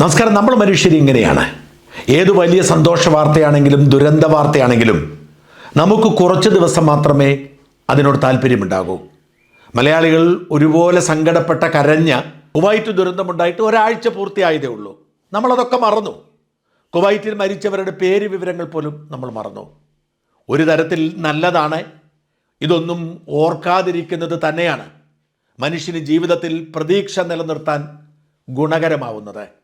നമസ്കാരം നമ്മൾ മനുഷ്യർ ഇങ്ങനെയാണ്. ഏത് വലിയ സന്തോഷ വാർത്തയാണെങ്കിലും ദുരന്ത വാർത്തയാണെങ്കിലും നമുക്ക് കുറച്ച് ദിവസം മാത്രമേ അതിനോട് താല്പര്യമുണ്ടാകൂ. മലയാളികൾ ഒരുപോലെ സങ്കടപ്പെട്ട കരഞ്ഞ കുവൈറ്റ് ദുരന്തമുണ്ടായിട്ട് ഒരാഴ്ച പൂർത്തിയായതേ ഉള്ളൂ. നമ്മളതൊക്കെ മറന്നു. കുവൈറ്റിൽ മരിച്ചവരുടെ പേര് വിവരങ്ങൾ പോലും നമ്മൾ മറന്നു. ഒരു തരത്തിൽ നല്ലതാണ്. ഇതൊന്നും ഓർക്കാതിരിക്കുന്നത് തന്നെയാണ്. മനുഷ്യന് ജീവിതത്തിൽ പ്രതീക്ഷ നിലനിർത്താൻ ഗുണകരമാവുന്നത്.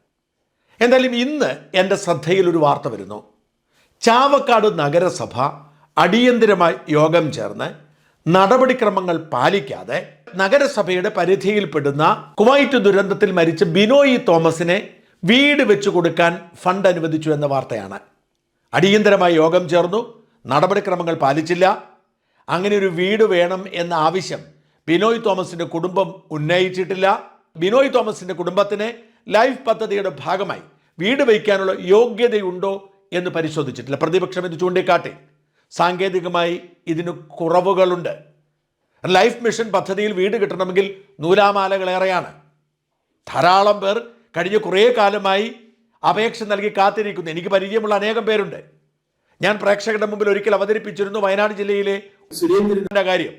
എന്തായാലും ഇന്ന് എന്റെ ശ്രദ്ധയിൽ ഒരു വാർത്ത വരുന്നു. ചാവക്കാട് നഗരസഭ അടിയന്തിരമായി യോഗം ചേർന്ന് നടപടിക്രമങ്ങൾ പാലിക്കാതെ നഗരസഭയുടെ പരിധിയിൽപ്പെടുന്ന കുവൈറ്റ് ദുരന്തത്തിൽ മരിച്ച ബിനോയി തോമസിനെ വീട് വെച്ചു കൊടുക്കാൻ ഫണ്ട് അനുവദിച്ചു എന്ന വാർത്തയാണ്. അടിയന്തരമായി യോഗം ചേർന്നു നടപടിക്രമങ്ങൾ പാലിച്ചില്ല. അങ്ങനെ ഒരു വീട് വേണം എന്ന ആവശ്യം ബിനോയ് തോമസിന്റെ കുടുംബം ഉന്നയിച്ചിട്ടില്ല. ബിനോയ് തോമസിന്റെ കുടുംബത്തിന് ലൈഫ് പദ്ധതിയുടെ ഭാഗമായി വീട് വയ്ക്കാനുള്ള യോഗ്യതയുണ്ടോ എന്ന് പരിശോധിച്ചിട്ടില്ല. പ്രതിപക്ഷം ഇത് ചൂണ്ടിക്കാട്ടി. സാങ്കേതികമായി ഇതിന് കുറവുകളുണ്ട്. ലൈഫ് മിഷൻ പദ്ധതിയിൽ വീട് കിട്ടണമെങ്കിൽ നൂലാമാലകളേറെയാണ് ധാരാളം പേർ കഴിഞ്ഞ കുറേ കാലമായി അപേക്ഷ നൽകി കാത്തിരിക്കുന്നു. എനിക്ക് പരിചയമുള്ള അനേകം പേരുണ്ട്. ഞാൻ പ്രേക്ഷകരുടെ മുമ്പിൽ ഒരിക്കൽ അവതരിപ്പിച്ചിരുന്നു വയനാട് ജില്ലയിലെ സുരേന്ദ്രന്റെ കാര്യം.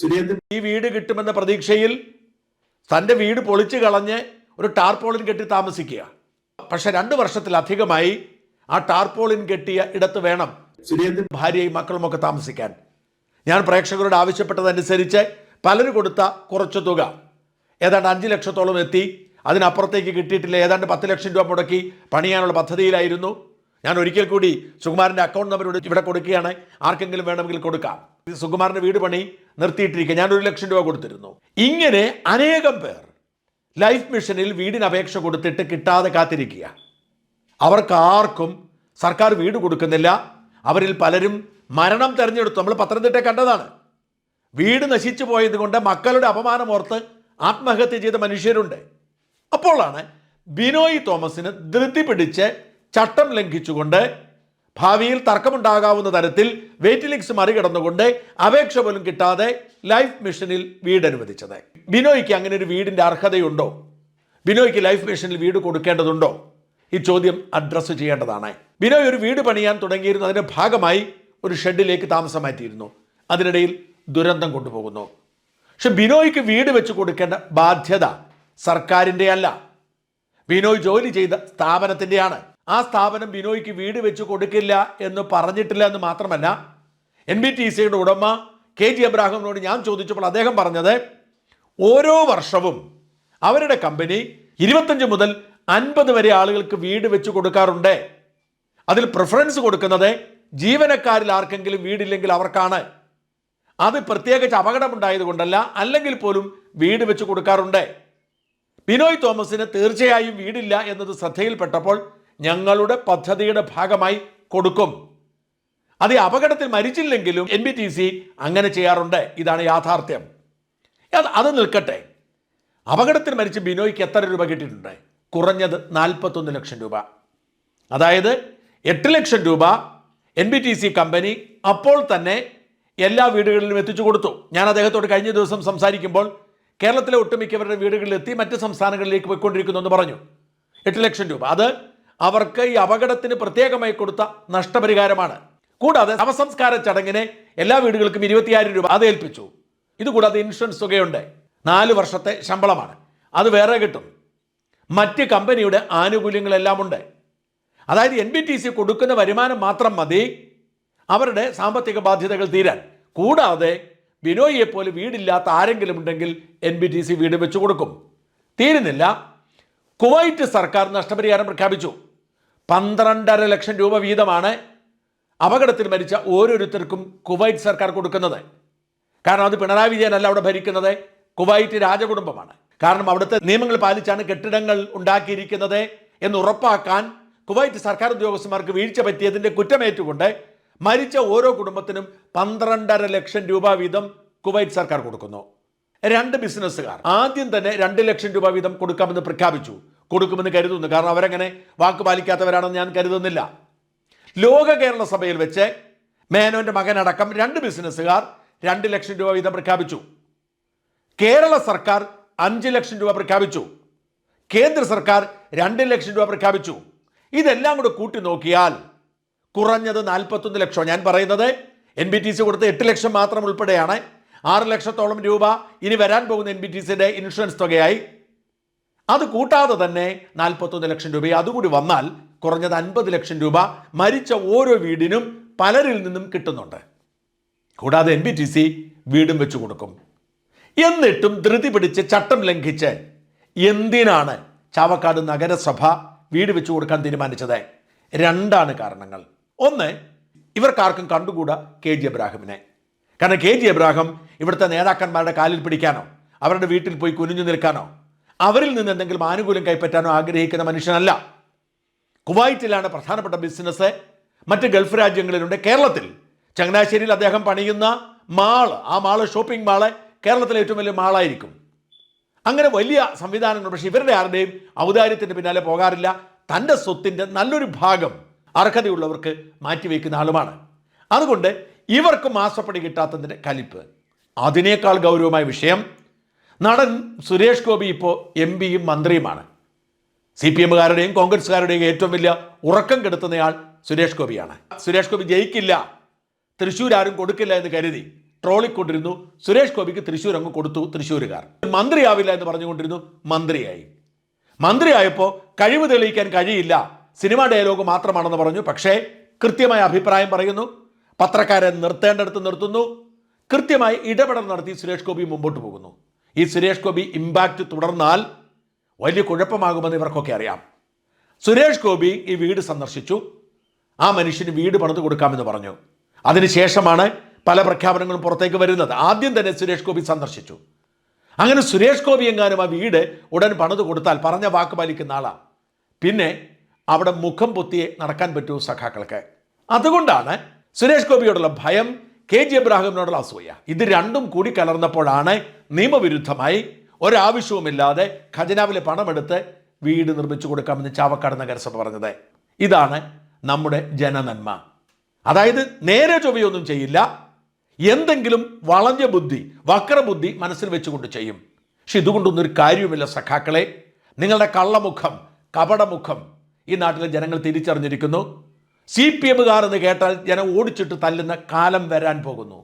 സുരേന്ദ്രൻ ഈ വീട് കിട്ടുമെന്ന പ്രതീക്ഷയിൽ തന്റെ വീട് പൊളിച്ചു കളഞ്ഞ് ഒരു ടാർപോളിൻ കെട്ടി താമസിക്കുക. പക്ഷെ രണ്ട് വർഷത്തിലധികമായി ആ ടാർപോളിൻ കെട്ടിയ ഇടത്ത് വേണം സുരേന്ദ്രൻ ഭാര്യയും മക്കളും ഒക്കെ താമസിക്കാൻ. ഞാൻ പ്രേക്ഷകരോട് ആവശ്യപ്പെട്ടതനുസരിച്ച് പലരും കൊടുത്ത കുറച്ച് തുക. ഏതാണ്ട് അഞ്ച് ലക്ഷത്തോളം എത്തി. അതിനപ്പുറത്തേക്ക് കിട്ടിയിട്ടില്ല. ഏതാണ്ട് പത്ത് ലക്ഷം രൂപ മുടക്കി പണിയാനുള്ള പദ്ധതിയിലായിരുന്നു. ഞാൻ ഒരിക്കൽ കൂടി സുകുമാരന്റെ അക്കൗണ്ട് നമ്പർ ഇവിടെ കൊടുക്കുകയാണ്. ആർക്കെങ്കിലും വേണമെങ്കിൽ കൊടുക്കാം. സുകുമാരന്റെ വീട് പണി നിർത്തിയിട്ടിരിക്കുക. ഞാൻ ഒരു ലക്ഷം രൂപ കൊടുത്തിരുന്നു. ഇങ്ങനെ അനേകം പേർ ലൈഫ് മിഷനിൽ വീടിന് അപേക്ഷ കൊടുത്തിട്ട് കിട്ടാതെ കാത്തിരിക്കുക. അവർക്ക് ആർക്കും സർക്കാർ വീട് കൊടുക്കുന്നില്ല. അവരിൽ പലരും മരണം തെരഞ്ഞെടുത്തു. നമ്മൾ പത്തനംതിട്ട കണ്ടതാണ്. വീട് നശിച്ചു പോയത് കൊണ്ട് മക്കളുടെ അപമാനം ഓർത്ത് ആത്മഹത്യ ചെയ്ത മനുഷ്യരുണ്ട്. അപ്പോഴാണ് ബിനോയ് തോമസിന് ധൃതി പിടിച്ച് ചട്ടം ലംഘിച്ചുകൊണ്ട് ഭാവിയിൽ തർക്കമുണ്ടാകാവുന്ന തരത്തിൽ വെയിറ്റ് ലിസ്റ്റ് മറികടന്നുകൊണ്ട് അപേക്ഷ പോലും കിട്ടാതെ ലൈഫ് മിഷനിൽ വീട് അനുവദിച്ചത്. ബിനോയ്ക്ക് അങ്ങനെ ഒരു വീടിന്റെ അർഹതയുണ്ടോ? ബിനോയ്ക്ക് ലൈഫ് മിഷനിൽ വീട് കൊടുക്കേണ്ടതുണ്ടോ? ഈ ചോദ്യം അഡ്രസ്സ് ചെയ്യേണ്ടതാണ്. ബിനോയ് ഒരു വീട് പണിയാൻ തുടങ്ങിയിരുന്നു അതിന്റെ ഭാഗമായി ഒരു ഷെഡിലേക്ക് താമസം മാറ്റിയിരുന്നു. അതിനിടയിൽ ദുരന്തം കൊണ്ടുപോകുന്നു. പക്ഷെ ബിനോയ്ക്ക് വീട് വെച്ച് കൊടുക്കേണ്ട ബാധ്യത സർക്കാരിന്റെ അല്ല. ബിനോയ് ജോലി ചെയ്ത സ്ഥാപനത്തിന്റെയാണ് ആ സ്ഥാപനം ബിനോയ്ക്ക് വീട് വെച്ച് കൊടുക്കില്ല എന്ന് പറഞ്ഞിട്ടില്ല എന്ന് മാത്രമല്ല എൻ ബി ടി സിയുടെ ഉടമ കെ ജി അബ്രാഹിമിനോട് ഞാൻ ചോദിച്ചപ്പോൾ അദ്ദേഹം പറഞ്ഞത് ഓരോ വർഷവും അവരുടെ കമ്പനി ഇരുപത്തഞ്ച് മുതൽ അൻപത് വരെ ആളുകൾക്ക് വീട് വെച്ച് കൊടുക്കാറുണ്ട്. അതിൽ പ്രിഫറൻസ് കൊടുക്കുന്നത് ജീവനക്കാരിൽ ആർക്കെങ്കിലും വീടില്ലെങ്കിൽ അവർക്കാണ്. അത് പ്രത്യേകിച്ച് അപകടമുണ്ടായത് കൊണ്ടല്ല അല്ലെങ്കിൽ പോലും വീട് വെച്ച് കൊടുക്കാറുണ്ട്. ബിനോയ് തോമസിന് തീർച്ചയായും വീടില്ല എന്നത് ശ്രദ്ധയിൽപ്പെട്ടപ്പോൾ ഞങ്ങളുടെ പദ്ധതിയുടെ ഭാഗമായി കൊടുക്കും. അത് അപകടത്തിൽ മരിച്ചില്ലെങ്കിലും എൻ ബി ടി സി അങ്ങനെ ചെയ്യാറുണ്ട്. ഇതാണ് യാഥാർത്ഥ്യം. അത് അത് നിൽക്കട്ടെ. അപകടത്തിൽ മരിച്ച ബിനോയ്ക്ക് എത്ര രൂപ കിട്ടിയിട്ടുണ്ട്? കുറഞ്ഞത് നാൽപ്പത്തൊന്ന് ലക്ഷം രൂപ. അതായത് എട്ട് ലക്ഷം രൂപ N B T C company അപ്പോൾ തന്നെ എല്ലാ വീടുകളിലും എത്തിച്ചു കൊടുത്തു. ഞാൻ അദ്ദേഹത്തോട് കഴിഞ്ഞ ദിവസം സംസാരിക്കുമ്പോൾ കേരളത്തിലെ ഒട്ടുമിക്കവരുടെ വീടുകളിലെത്തി മറ്റ് സംസ്ഥാനങ്ങളിലേക്ക് പോയിക്കൊണ്ടിരിക്കുന്നു എന്ന് പറഞ്ഞു. എട്ട് ലക്ഷം രൂപ. അത് അവർക്ക് ഈ അപകടത്തിന് പ്രത്യേകമായി കൊടുത്ത നഷ്ടപരിഹാരമാണ്. കൂടാതെ ശവസംസ്കാര ചടങ്ങിനെ എല്ലാ വീടുകൾക്കും ഇരുപത്തിയായിരം രൂപ അത് ഏൽപ്പിച്ചു. ഇതുകൂടാതെ ഇൻഷുറൻസ് തുകയുണ്ട്. നാല് വർഷത്തെ ശമ്പളമാണ്. അത് വേറെ കിട്ടും. മറ്റ് കമ്പനിയുടെ ആനുകൂല്യങ്ങളെല്ലാം ഉണ്ട്. അതായത് എൻ ബി ടി സി കൊടുക്കുന്ന വരുമാനം മാത്രം മതി. അവരുടെ സാമ്പത്തിക ബാധ്യതകൾ തീരാൻ. കൂടാതെ ബിനോയിയെ പോലെ വീടില്ലാത്ത ആരെങ്കിലും ഉണ്ടെങ്കിൽ എൻ ബി ടി സി വീട് വെച്ചു കൊടുക്കും. തീരുന്നില്ല. കുവൈറ്റ് സർക്കാർ നഷ്ടപരിഹാരം പ്രഖ്യാപിച്ചു. പന്ത്രണ്ടര ലക്ഷം രൂപ വീതമാണ് അപകടത്തിൽ മരിച്ച ഓരോരുത്തർക്കും കുവൈറ്റ് സർക്കാർ കൊടുക്കുന്നത്. കാരണം അത് പിണറായി വിജയനല്ല അവിടെ ഭരിക്കുന്നത്. കുവൈറ്റ് രാജകുടുംബമാണ്. കാരണം അവിടുത്തെ നിയമങ്ങൾ പാലിച്ചാണ് കെട്ടിടങ്ങൾ ഉണ്ടാക്കിയിരിക്കുന്നത് എന്ന് ഉറപ്പാക്കാൻ കുവൈറ്റ് സർക്കാർ ഉദ്യോഗസ്ഥന്മാർക്ക് വീഴ്ച പറ്റിയതിന്റെ കുറ്റമേറ്റുകൊണ്ട് മരിച്ച ഓരോ കുടുംബത്തിനും പന്ത്രണ്ടര ലക്ഷം രൂപ വീതം കുവൈറ്റ് സർക്കാർ കൊടുക്കുന്നു. രണ്ട് ബിസിനസ്സുകാർ ആദ്യം തന്നെ രണ്ട് ലക്ഷം രൂപ വീതം കൊടുക്കാമെന്ന് പ്രഖ്യാപിച്ചു. കൊടുക്കുമെന്ന് കരുതുന്നു. കാരണം അവരങ്ങനെ വാക്ക് പാലിക്കാത്തവരാണെന്ന് ഞാൻ കരുതുന്നില്ല. ലോക കേരള സഭയിൽ വെച്ച് മേനോന്റെ മകനടക്കം രണ്ട് ബിസിനസ്സുകാർ രണ്ട് ലക്ഷം രൂപ വീതം പ്രഖ്യാപിച്ചു. കേരള സർക്കാർ അഞ്ച് ലക്ഷം രൂപ പ്രഖ്യാപിച്ചു. കേന്ദ്ര സർക്കാർ രണ്ട് ലക്ഷം രൂപ പ്രഖ്യാപിച്ചു. ഇതെല്ലാം കൂടെ കൂട്ടി നോക്കിയാൽ കുറഞ്ഞത് നാൽപ്പത്തൊന്ന് ലക്ഷം ഞാൻ പറയുന്നത് എൻ ബി ടി സി കൊടുത്ത എട്ട് ലക്ഷം മാത്രം ഉൾപ്പെടെയാണ്. ആറ് ലക്ഷത്തോളം രൂപ ഇനി വരാൻ പോകുന്ന എൻ ബി ടി സിയുടെ ഇൻഷുറൻസ് തുകയായി. അത് കൂട്ടാതെ തന്നെ നാൽപ്പത്തൊന്ന് ലക്ഷം രൂപ. അതുകൂടി വന്നാൽ കുറഞ്ഞത് അൻപത് ലക്ഷം രൂപ മരിച്ച ഓരോ വീടിനും പലരിൽ നിന്നും കിട്ടുന്നുണ്ട്. കൂടാതെ എൻ ബി ടി സി വീടും വെച്ചു കൊടുക്കും. എന്നിട്ടും ധൃതി പിടിച്ച് ചട്ടം ലംഘിച്ച് എന്തിനാണ് ചാവക്കാട് നഗരസഭ വീട് വെച്ചു കൊടുക്കാൻ തീരുമാനിച്ചത്? രണ്ടാണ് കാരണങ്ങൾ. ഒന്ന് ഇവർക്കാർക്കും കണ്ടുകൂടാ കെ ജി എബ്രാഹിമിനെ കാരണം കെ ജി എബ്രാഹിം ഇവിടുത്തെ നേതാക്കന്മാരുടെ കാലിൽ പിടിക്കാനോ അവരുടെ വീട്ടിൽ പോയി കുനിഞ്ഞു നിൽക്കാനോ അവരിൽ നിന്ന് എന്തെങ്കിലും ആനുകൂല്യം കൈപ്പറ്റാനോ ആഗ്രഹിക്കുന്ന മനുഷ്യനല്ല. കുവൈറ്റിലാണ് പ്രധാനപ്പെട്ട ബിസിനസ്. മറ്റ് ഗൾഫ് രാജ്യങ്ങളിലുണ്ട്. കേരളത്തിൽ. ചങ്ങനാശ്ശേരിയിൽ അദ്ദേഹം പണിയുന്ന മാൾ ആ മാൾ ഷോപ്പിംഗ് മാൾ കേരളത്തിലെ ഏറ്റവും വലിയ മാളായിരിക്കും. അങ്ങനെ വലിയ സംവിധാനങ്ങൾ പക്ഷേ ഇവരുടെ ആരുടെയും ഔദാര്യത്തിന്റെ പിന്നാലെ പോകാറില്ല. തന്റെ സ്വത്തിന്റെ നല്ലൊരു ഭാഗം അർഹതയുള്ളവർക്ക് മാറ്റിവെക്കുന്ന ആളുമാണ്. അതുകൊണ്ട് ഇവർക്ക് മാസപ്പടി കിട്ടാത്തതിന്റെ കലിപ്പ്. അതിനേക്കാൾ ഗൗരവമായ വിഷയം നടൻ സുരേഷ് ഗോപി ഇപ്പോൾ എം പിയും മന്ത്രിയുമാണ്. സി പി എമ്മുകാരുടെയും കോൺഗ്രസ്സുകാരുടെയും ഏറ്റവും വലിയ ഉറക്കം കെടുത്തുന്നയാൾ സുരേഷ് ഗോപിയാണ്. സുരേഷ് ഗോപി ജയിക്കില്ല. തൃശ്ശൂർ ആരും കൊടുക്കില്ല എന്ന് കരുതി ട്രോളിക്കൊണ്ടിരുന്നു. സുരേഷ് ഗോപിക്ക് തൃശ്ശൂർ അങ്ങ് കൊടുത്തു തൃശ്ശൂരുകാർ. മന്ത്രിയാവില്ല എന്ന് പറഞ്ഞുകൊണ്ടിരുന്നു മന്ത്രിയായി. മന്ത്രിയായപ്പോൾ കഴിവ് തെളിയിക്കാൻ കഴിയില്ല. സിനിമാ ഡയലോഗ് മാത്രമാണെന്ന് പറഞ്ഞു. പക്ഷേ കൃത്യമായ അഭിപ്രായം പറയുന്നു. പത്രക്കാരെ നിർത്തേണ്ടടുത്ത് നിർത്തുന്നു. കൃത്യമായി ഇടപെടൽ നടത്തി സുരേഷ് ഗോപി മുമ്പോട്ട് പോകുന്നു. ഈ സുരേഷ് ഗോപി ഇമ്പാക്റ്റ് തുടർന്നാൽ വലിയ കുഴപ്പമാകുമെന്ന് ഇവർക്കൊക്കെ അറിയാം. സുരേഷ് ഗോപി ഈ വീട് സന്ദർശിച്ചു. ആ മനുഷ്യന് വീട് പണിത് കൊടുക്കാമെന്ന് പറഞ്ഞു. അതിനുശേഷമാണ് പല പ്രഖ്യാപനങ്ങളും പുറത്തേക്ക് വരുന്നത്. ആദ്യം തന്നെ സുരേഷ് ഗോപി സന്ദർശിച്ചു. അങ്ങനെ സുരേഷ് ഗോപി എങ്ങാനും ആ വീട് ഉടൻ പണിത് കൊടുത്താൽ പറഞ്ഞ വാക്ക് പാലിക്കുന്ന ആളാണ് പിന്നെ അവിടെ മുഖം പൊത്തിയെ നടക്കാൻ പറ്റൂ സഖാക്കൾക്ക്. അതുകൊണ്ടാണ് സുരേഷ് ഗോപിയോടുള്ള ഭയം കെ ജി എബ്രാഹിമിനോടുള്ള അസൂയ. ഇത് രണ്ടും കൂടി കലർന്നപ്പോഴാണ് നിയമവിരുദ്ധമായി ഒരാവശ്യവുമില്ലാതെ ഖജനാവിലെ പണമെടുത്ത് വീട് നിർമ്മിച്ചു കൊടുക്കാമെന്ന് ചാവക്കാട് നഗരസഭ പറഞ്ഞത്. ഇതാണ് നമ്മുടെ ജനനന്മ. അതായത് നേരെ ചൊവ്വയൊന്നും ചെയ്യില്ല. എന്തെങ്കിലും വളഞ്ഞ ബുദ്ധി വക്രബുദ്ധി മനസ്സിൽ വെച്ചുകൊണ്ട് ചെയ്യും. പക്ഷെ ഇതുകൊണ്ടൊന്നും ഒരു കാര്യവുമില്ല സഖാക്കളെ. നിങ്ങളുടെ കള്ളമുഖം കപടമുഖം ഈ നാട്ടിലെ ജനങ്ങൾ തിരിച്ചറിഞ്ഞിരിക്കുന്നു. സി പി എമ്മുകാർ എന്ന് കേട്ടാൽ ജനം ഓടിച്ചിട്ട് തല്ലുന്ന കാലം വരാൻ പോകുന്നു.